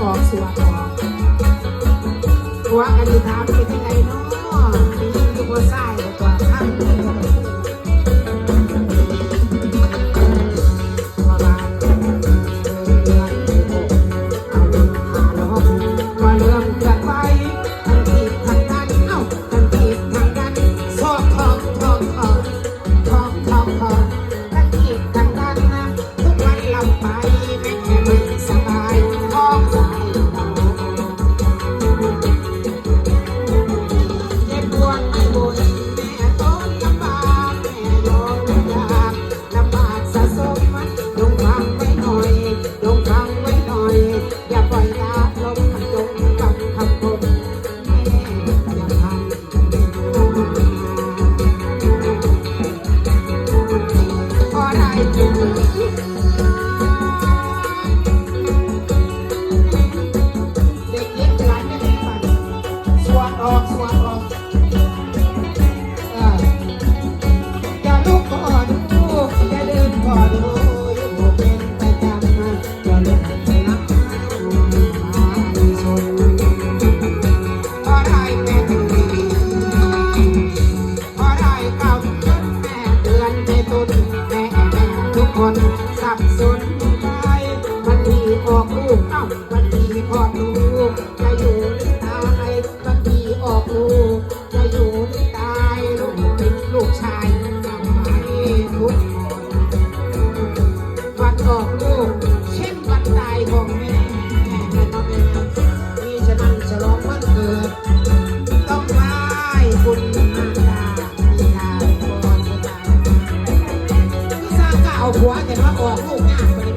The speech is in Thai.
สองสัวสองตัวอดีตครั to do จะอยู่ที่ตายลูกลูกชายทำไมทุกคนวันออกลูกเช่นวันตายของแม่นี่ฉะนั้นฉลองวันเกิด ต้องไหว้คุณมาตาบิาพ่อตาพี่ทาก็เอาหัวแต่ว่าออกลูกยากไป